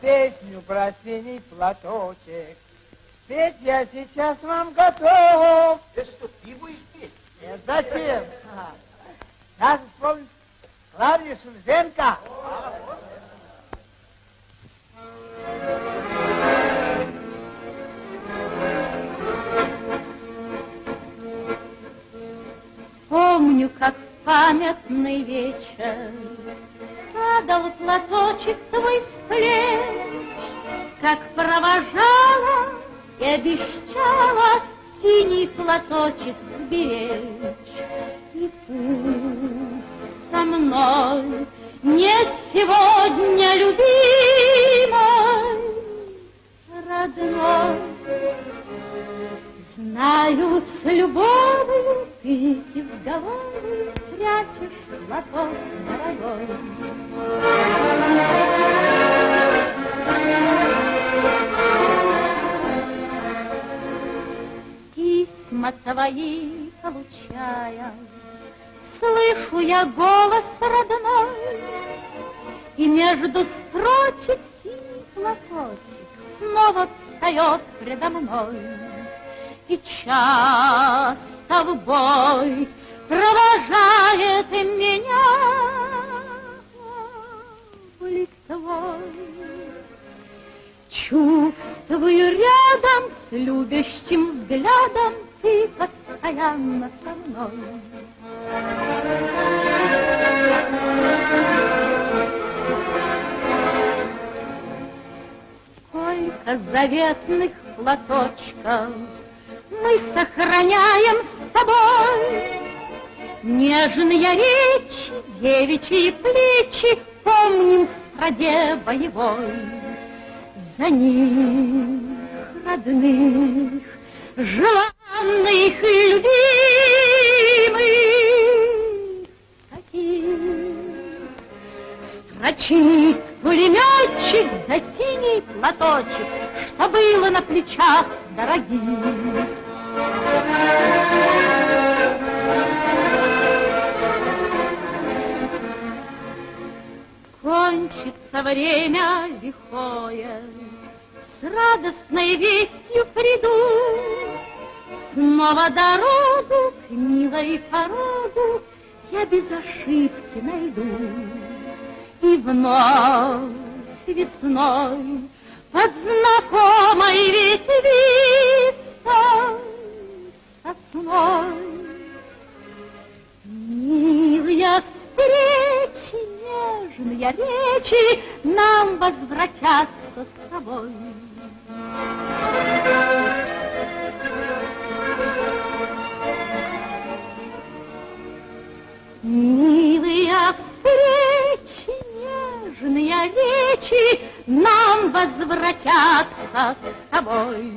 песню про синий платочек. Петь я сейчас вам готов. Да что, ты будешь петь? Нет, зачем? Ага. Сейчас исполнит Клавдия Шульженко. Помню, как памятный вечер Падал платочек твой с плеч, Как провожала и обещала Синий платочек сберечь. И пусть со мной нет сегодня любимой, родной, Знаю, с любовью ты из головы прячешь платок дорогой. Письма твои получая, Слышу я голос родной, И между строчек синий платочек Снова встает предо мной. И часто в бой Чувствую рядом с любящим взглядом ты постоянно со мной. Сколько заветных платочков мы сохраняем с собой. Нежные речи, девичьи плечи помним страде боевой. За них, родных, желанных и любимых, таких строчит пулеметчик за синий платочек, что было на плечах дорогих. Кончится время лихое, С радостной вестью приду, Снова дорогу к милой порогу Я без ошибки найду. И вновь весной под знакомой ветвистой нежные речи Нам возвратятся с тобой. Милые встречи, нежные речи Нам возвратятся с тобой.